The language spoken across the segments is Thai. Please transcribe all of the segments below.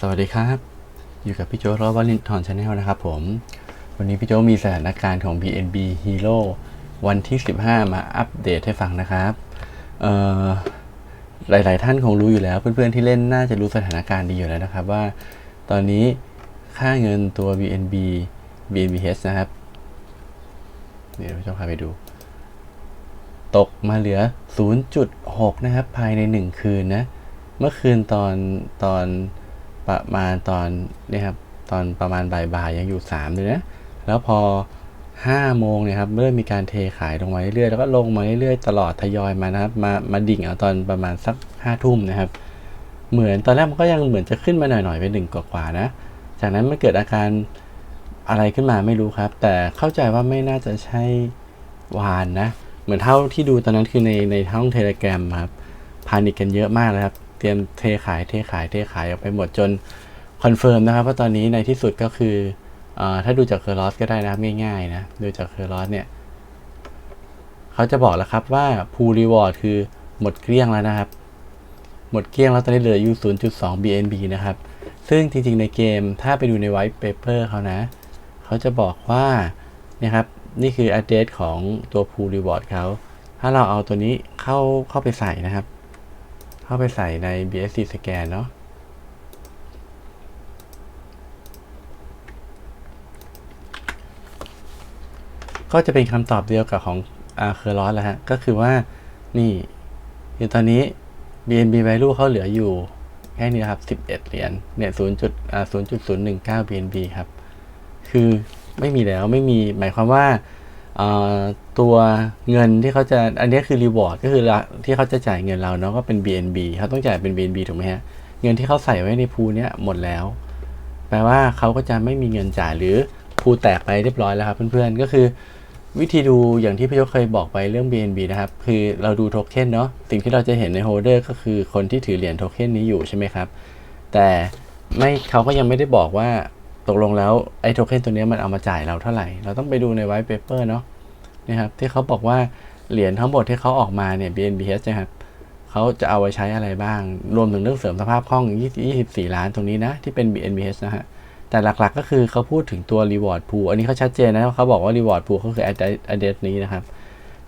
สวัสดีครับ อยู่กับพี่โจรอบวลินทอนชาแนลนะครับผม วันนี้พี่โจมีสถานการณ์ของ BNB Hero วันที่ 15 มาอัปเดตให้ฟังนะครับหลาย ๆ ท่านคงรู้อยู่แล้วเพื่อน ๆ ที่เล่นน่าจะรู้สถานการณ์ดีอยู่แล้วนะครับว่า ตอนนี้ค่าเงินตัว BNB BNBH นะครับ เดี๋ยวพี่โจพาไปดูตกมาเหลือ 0.6 นะครับ ภายใน 1 คืนนะ เมื่อคืนตอนตอน ประมาณตอนนี่ครับตอนประมาณบ่ายๆยังอยู่3เลยนะแล้วพอ5โมงเนี่ยครับเริ่มมีการเทขายลงมาเรื่อยๆแล้วก็ลงมาเรื่อยๆตลอดทยอยมานะครับมามาดิ่งเอาตอนประมาณสัก5ทุ่มนะครับ เหมือนตอนแรกมันก็ยังเหมือนจะขึ้นมาหน่อยๆไปหนึ่งกว่าๆนะจากนั้นมันเกิดอาการอะไรขึ้นมาไม่รู้ครับ แต่เข้าใจว่าไม่น่าจะใช่วานนะ เหมือนเท่าที่ดูตอนนั้นคือในในห้องเทเล gram ครับพานิกกันเยอะมากเลยครับ เตรียมเทขายเทขายเทขายออกไปหมดจนคอนเฟิร์มนะครับว่าตอนนี้ในที่สุดก็คืออถ้าดูจากเคอร์ลอสก็ได้นะครับง่ายๆนะ ดูจากเคอร์ลอสเนี่ยเขาจะบอกแล้วครับว่าพูรีวอร์ดคือหมดเกลี้ยงแล้วนะครับ หมดเกลี้ยงแล้วตอนนี้เหลืออยู่ 0.2 BNB นะครับ ซึ่งจริงๆในเกมถ้าไปดูใน white paper เขานะ เขาจะบอกว่านี่ครับนี่คือ address ของตัว pool reward เขา ถ้าเราเอาตัวนี้เข้าเข้าไปใส่นะครับ เข้าไปใส่ใน BSC scan เนาะก็จะเป็นคำตอบเดียวกับของอาเคอร์ลอสแล้วฮะ ก็คือว่านี่คือตอนนี้ BNB value เขาเหลืออยู่แค่นี้นะครับ 11 เหรียญ เนี่ย 0. จุดอ่า0.019 BNB ครับ คือไม่มีแล้วไม่มีหมายความว่า ตัวเงินที่เขาจะอันนี้คือรีวอร์ดก็คือที่เขาจะจ่ายเงินเราเนาะก็เป็น BNB เขาต้องจ่ายเป็น BNB ถูกไหมฮะ เงินที่เขาใส่ไว้ในพูเนี้ยหมดแล้ว แปลว่าเขาก็จะไม่มีเงินจ่ายหรือพูแตกไปเรียบร้อยแล้วครับเพื่อนๆก็คือ วิธีดูอย่างที่พี่ยกเคยบอกไปเรื่อง BNB นะครับ คือเราดูโทเค็นเนาะสิ่งที่เราจะเห็นในโฮเดอร์ก็คือคนที่ถือเหรียญโทเค็นนี้อยู่ใช่ไหมครับ แต่ไม่เขาก็ยังไม่ได้บอกว่าตกลงแล้วไอ้โทเค็นตัวนี้มันเอามาจ่ายเราเท่าไหร่ เราต้องไปดูในไวท์เปเปอร์เนาะ นะครับที่เขาบอกว่าเหรียญทั้งหมดที่เขาออกมาเนี่ย BNBH นะครับเขาจะเอาไว้ใช้อะไรบ้าง รวมถึงเรื่องเสริมสภาพคล่อง 24 ล้านตรงนี้นะ ที่เป็น BNBH นะฮะแต่หลักๆก็คือเขาพูดถึงตัว reward pool อันนี้เขาชัดเจนนะเขาบอกว่า reward pool ก็คือ address นี้นะครับ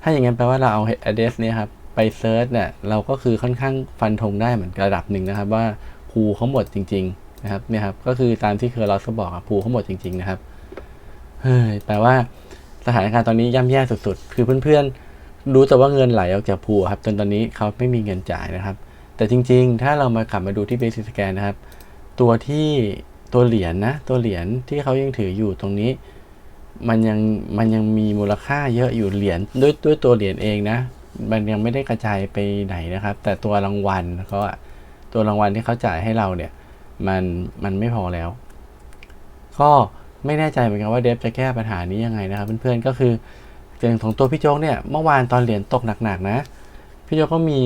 ถ้าอย่างนั้นแปลว่าเราเอา address นี้ครับไปเซิร์ชเนี่ยเราก็คือค่อนข้างฟันธงได้เหมือนระดับหนึ่งนะครับ ว่า pool เขาหมดจริง ๆ นะครับเนี่ยครับก็คือตามที่เคอร์ลอสบอกอะ pool เขาหมดจริง ๆ นะครับเฮ้ยแปลว่า สถานการณ์ตอนนี้ย่ำแย่สุดๆ คือเพื่อนๆ รู้แต่ว่าเงินไหลออกจากพูครับจนตอนนี้เขาไม่มีเงินจ่ายนะครับ แต่จริงๆ ถ้าเรามากลับมาดูที่ Basic Scan นะครับ ตัวที่ตัวเหรียญนะ ตัวเหรียญที่เขายังถืออยู่ตรงนี้ มันยังมันยังมีมูลค่าเยอะอยู่เหรียญด้วยด้วยตัวเหรียญเองนะ มันยังไม่ได้กระจายไปไหนนะครับ แต่ตัวรางวัลเขาอะตัวรางวัลที่เขาจ่ายให้เราเนี่ย มันมันไม่พอแล้ว ก็ ไม่แน่ใจเหมือนกันว่าเดฟจะแก้ปัญหานี้ยังไงนะครับเพื่อนๆก็คือเรื่องของตัวพี่โจ๊กเนี่ยเมื่อวานตอนเหรียญตกหนักๆนะ พี่โจ๊กก็มี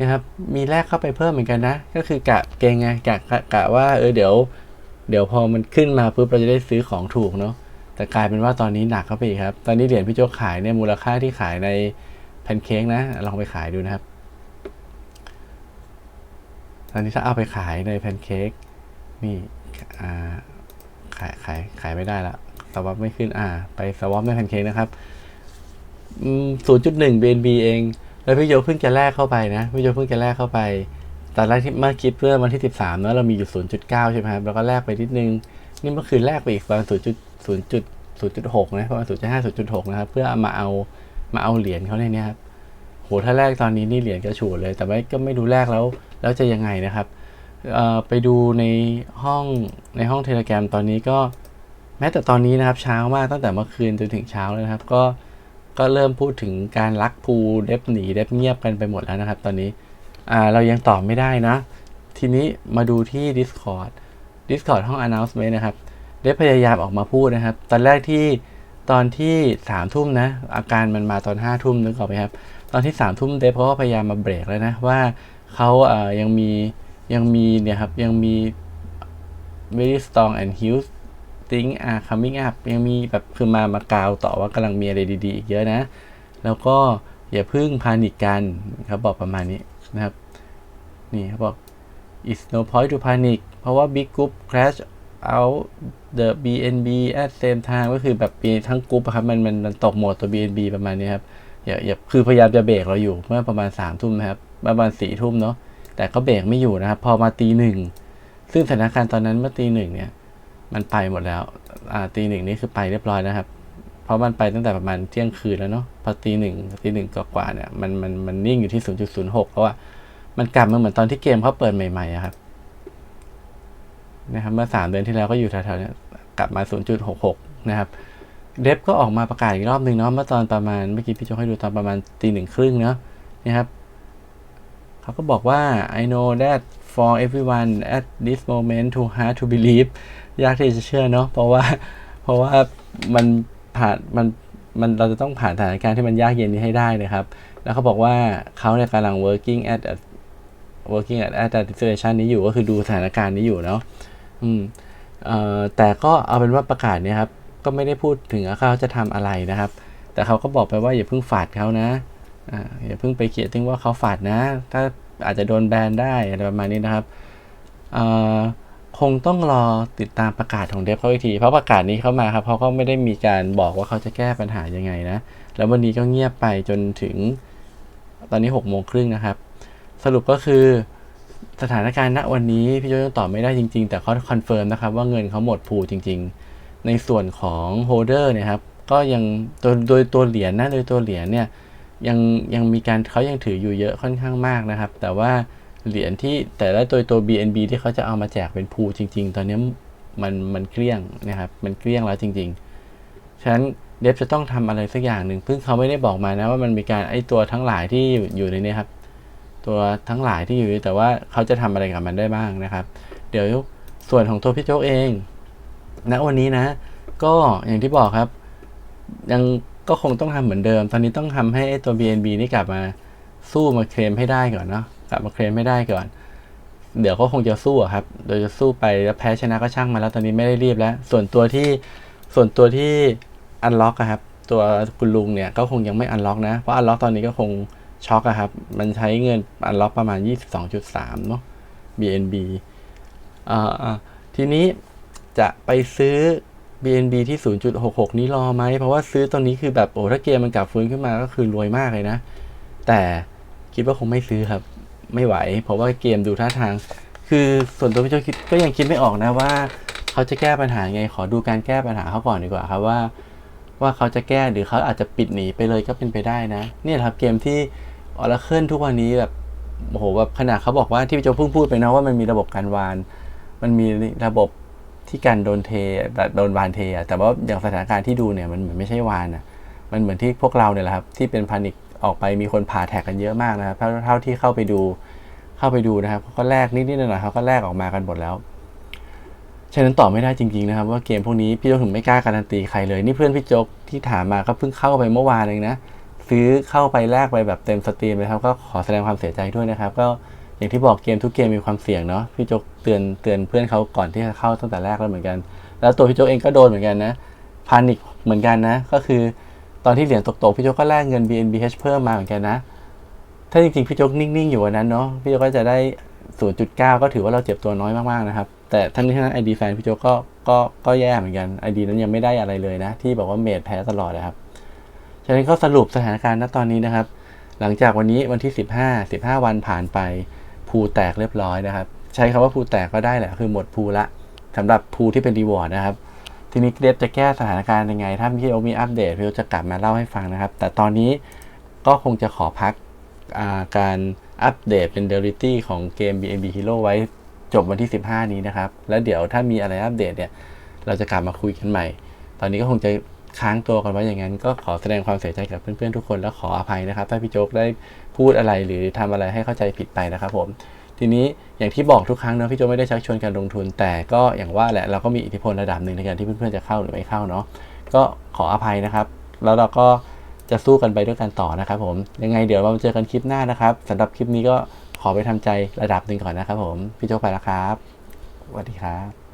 นะครับมีแลกเข้าไปเพิ่มเหมือนกันนะ ก็คือกะเกงไงกะกะกะว่าเออเดี๋ยว เดี๋ยวพอมันขึ้นมาปุ๊บเราจะได้ซื้อของถูกเนาะแต่กลายเป็นว่าตอนนี้หนักเข้าไปอีกครับ ตอนนี้เหรียญพี่โจ๊กขายเนี่ยมูลค่าที่ขายในแพนเค้กนะ ลองไปขายดูนะครับ ตอนนี้ถ้าเอาไปขายในแพนเค้กนี่อ่า ขายขายขายไม่ได้ละสวอปไม่ขึ้นอ่า ไปสวอปในแพนเค้กนะครับศูนย์จุดหนึ่ง BNB เอง แล้วพี่โยเพิ่งจะแลกเข้าไปนะ พี่โยเพิ่งจะแลกเข้าไปตอนแรกที่เมื่อคิดเพื่อวันที่สิบสามเนอะเรามีอยู่ศูนย์จุดเก้าใช่ไหมครับแล้วก็แลกไปนิดนึง นี่เมื่อคืนแลกไปอีกประมาณศูนย์จุดศูนย์จุดศูนย์จุดหกนะประมาณศูนย์จุดห้าศูนย์จุดหกนะครับเพื่อมาเอามาเอาเหรียญเขาในนี้ครับโหถ้าแลกตอนนี้นี่เหรียญกระฉูดเลย แต่ไม่ก็ไม่รู้แลกแล้ว แล้วจะยังไงนะครับ ไปดูในห้องในห้องเทเลแกรมตอนนี้ก็แม้แต่ตอนนี้นะครับเช้ามากตั้งแต่เมื่อคืนจนถึงเช้าเลยนะครับ ก็ก็เริ่มพูดถึงการลักพูเดฟหนีเดฟเงียบกันไปหมดแล้วนะครับ ตอนนี้เรายังตอบไม่ได้นะ ทีนี้มาดูที่ Discord Discord ห้อง announcement นะครับเดฟพยายามออกมาพูดนะครับ ตอนแรกที่ตอนที่สามทุ่มนะ อาการมันมาตอนห้าทุ่มนึกออกไหมครับ ตอนที่สามทุ่มเดฟเขาก็พยายามมาเบรกแล้วนะ ว่าเขาเยังมี ยังมีเนี่ยครับ ยังมี very strong and huge thing are coming up ยังมีแบบคือมามากาวต่อว่ากำลังมีอะไรดีๆอีกเยอะนะ แล้วก็อย่าพึ่งพานิกกันเขาบบอกประมาณนี้นะครับ นี่เขาบอก is no point to panic เพราะว่า big group crash out the BNB at same time ก็คือแบบมีทั้งกรุ๊ปครับมันมันมันตกหมดตัว BNB ประมาณนี้ครับอย่าอย่าคือพยายามจะเบรกเราอยู่เมื่อประมาณ3ามทุ่มนะครับประมาณสี่ทุ่มเนาะ แต่ก็เบรกไม่อยู่นะครับ พอมาตีหนึ่งซึ่งสถานการณ์ตอนนั้นเมื่อตีหนึ่งเนี่ย มันไปหมดแล้วอ่าตีหนึ่งนี่คือไปเรียบร้อยแล้วครับ เพราะมันไปตั้งแต่ประมาณเที่ยงคืนแล้วเนาะพอตีหนึ่งตีหนึ่งกว่าเนี่ยมันมันมันนิ่งอยู่ที่ 0.06 เพราะว่ามันกลับมาเหมือนตอนที่เกมเขาเปิดใหม่ๆอะครับนะครับเมื่อ3เดือนที่แล้วก็อยู่แถวๆนี้กลับมา 0.66 นะครับ เดฟก็ออกมาประกาศอีกรอบหนึ่งเนาะเมื่อตอนประมาณเมื่อกี้พี่โจให้ดูตอนประมาณตีหนึ่งครึ่งเนาะนี่ครับ เขาก็บอกว่า I know that for everyone at this moment too hard to believe ยากที่จะเชื่อเนาะเพราะว่าเพราะว่ามันผ่านมันมันเราจะต้องผ่านสถานการณ์ที่มันยากเย็นนี้ให้ได้นะครับ แล้วเขาบอกว่าเขาเนี่ยกำลัง working at a working at at a situation นี้อยู่ก็คือดูสถานการณ์นี้อยู่เนาะอืมเอ่อแต่ก็เอาเป็นว่าประกาศเนี่ยครับ ก็ไม่ได้พูดถึงว่าเขาจะทำอะไรนะครับ แต่เขาก็บอกไปว่าอย่าเพิ่งฝาดเขานะ อย่าเพิ่งไปเขียนถึงว่าเขาฝาดนะ ถ้าอาจจะโดนแบนได้อะไรประมาณนี้นะครับคงต้องรอติดตามประกาศของเดฟเขาอีกที เพราะประกาศนี้เข้ามาครับเขาก็ไม่ได้มีการบอกว่าเขาจะแก้ปัญหายังไงนะ แล้ววันนี้ก็เงียบไปจนถึงตอนนี้6กโมงครึ่งนะครับ สรุปก็คือสถานการณ์ณวันนี้พี่โจยังตอบไม่ได้จริง ๆ แต่เขาคอนเฟิร์มนะครับว่าเงินเขาหมดพูจริง ๆ ในส่วนของโฮเดอร์เนี่ยครับก็ยังโดยโดยตัวเหรียญนะโดยตัวเหรียญเนี่ย ยังยังมีการเขายังถืออยู่เยอะค่อนข้างมากนะครับ แต่ว่าเหรียญที่แต่ละตัวตัว BNB ที่เขาจะเอามาแจกเป็นพูจริง ๆ ตอนนี้มันมันเกลี้ยงนะครับมันเกลี้ยงแล้วจริง ๆ ฉะนั้นเดฟจะต้องทำอะไรสักอย่างหนึ่งซึ่งเขาไม่ได้บอกมานะว่ามันมีการไอตัวทั้งหลายที่อยู่ในนี้ครับ ตัวทั้งหลายที่อยู่แต่ว่าเขาจะทำอะไรกับมันได้บ้างนะครับ เดี๋ยวส่วนของตัวพี่โจ๊กเองณวันนี้นะ ก็อย่างที่บอกครับ ยัง ก็คงต้องทำเหมือนเดิม ตอนนี้ต้องทำให้ตัว BNB นี่กลับมาสู้มาเคลมให้ได้ก่อนเนาะ กลับมาเคลมให้ได้ก่อน เดี๋ยวก็คงจะสู้ครับโดยจะสู้ไปแล้วแพ้ชนะก็ช่างมาแล้ว ตอนนี้ไม่ได้รีบแล้ว ส่วนตัวที่ส่วนตัวที่อันล็อกครับ ตัวคุณลุงเนี่ยก็คงยังไม่อันล็อกนะ เพราะอันล็อกตอนนี้ก็คงช็อกอะครับ มันใช้เงินอันล็อกประมาณ 22.3 เนาะ BNB อ่าทีนี้จะไปซื้อ BNB ที่ 0.66 นี้รอไหม เพราะว่าซื้อตอนนี้คือแบบโอ้ถ้าเกมมันกลับฟื้นขึ้นมาก็คือรวยมากเลยนะ แต่คิดว่าคงไม่ซื้อครับ ไม่ไหว เพราะว่าเกมดูท่าทาง คือส่วนตัวพี่โจคิดก็ยังคิดไม่ออกนะว่า เขาจะแก้ปัญหาไง ขอดูการแก้ปัญหาเขาก่อนดีกว่าครับว่า ว่าเขาจะแก้หรือเขาอาจจะปิดหนีไปเลยก็เป็นไปได้นะ เนี่ยครับเกมที่ออร์เคิลทุกวันนี้แบบโอ้โหแบบขนาดเขาบอกว่าที่พี่โจเพิ่งพูดไปนะว่ามันมีระบบการวาน มันมีระบบ ที่การโดนเทแบบโดนวานเทอะแต่ว่าอย่างสถานการณ์ที่ดูเนี่ยมันเหมือนไม่ใช่วานอะมันเหมือนที่พวกเราเนี่ยแหละครับที่เป็นพานิกออกไปมีคนผ่าแท็กกันเยอะมากนะครับเท่าเท่าที่เข้าไปดูเข้าไปดูนะครับเขาก็แลกนิดๆหน่อยๆเขาก็แลกออกมากันหมดแล้วฉะนั้นตอบไม่ได้จริงๆนะครับ ว่าเกมพวกนี้พี่โจ๊กถึงไม่กล้าการันตีใครเลย นี่เพื่อนพี่โจ๊กที่ถามมาก็เพิ่งเข้าไปเมื่อวานเองนะ ซื้อเข้าไปแลกไปแบบเต็มสตรีมเลยครับ ก็ขอแสดงความเสียใจด้วยนะครับ ก็ อย่างที่บอกเกมทุกเกมมีความเสี่ยงเนาะพี่โจ๊กเตือนเตือนเพื่อนเขาก่อนที่จะเข้าตั้งแต่แรกแล้วเหมือนกัน แล้วตัวพี่โจ๊กเองก็โดนเหมือนกันนะพานิคเหมือนกันนะ ก็คือตอนที่เหรียญตกๆพี่โจ๊กก็แลกเงิน BNBH เพิ่มมาเหมือนกันนะ ถ้าจริงๆพี่โจ๊กนิ่งๆอยู่วันนั้นเนาะพี่โจ๊กก็จะได้ 0.9 ก็ถือว่าเราเจ็บตัวน้อยมากๆนะครับ แต่ทั้งนี้ทั้งนั้นไอดีแฟนพี่โจ๊กก็ก็ก็แย่เหมือนกันไอดีนั้นยังไม่ได้อะไรเลยนะ ที่บอกว่าเมดแพ้ตลอดนะครับฉะนั้นก็สรุปสถานการณ์ณตอนนี้นะครับ หลังจากวันนี้วันที่ 15 15 วันผ่านไป ภูแตกเรียบร้อยนะครับ ใช้คำว่าภูแตกก็ได้แหละคือหมดภูละสำหรับภูที่เป็นรีวอร์ดนะครับ ทีนี้เดฟจะแก้สถานการณ์ยังไง ถ้าพี่โอมีอัปเดตพี่โอจะกลับมาเล่าให้ฟังนะครับ แต่ตอนนี้ก็คงจะขอพักาการอัปเดตเป็นเดลิตี้ของเกม BNB Hero ไว้จบวันที่ 15 นี้นะครับ แล้วเดี๋ยวถ้ามีอะไรอัปเดตเนี่ย เราจะกลับมาคุยกันใหม่ ตอนนี้ก็คงจะ ค้างตัวกันไว้อย่างนั้น ก็ขอแสดงความเสียใจกับเพื่อนๆทุกคนและขออภัยนะครับ ถ้าพี่โจ๊กได้พูดอะไรหรือทำอะไรให้เข้าใจผิดไปนะครับผมทีนี้อย่างที่บอกทุกครั้งนะพี่โจไม่ได้ชักชวนการลงทุน แต่ก็อย่างว่าแหละเราก็มีอิทธิพลระดับหนึ่งในการที่เพื่อนๆจะเข้าหรือไม่เข้าเนาะก็ขออภัยนะครับ แล้วเราก็จะสู้กันไปด้วยกันต่อนะครับผมยังไงเดี๋ยวเราเจอกันคลิปหน้านะครับสำหรับคลิปนี้ก็ขอไปทำใจระดับหนึ่งก่อนนะครับผมพี่โจไปแล้วครับสวัสดีครับ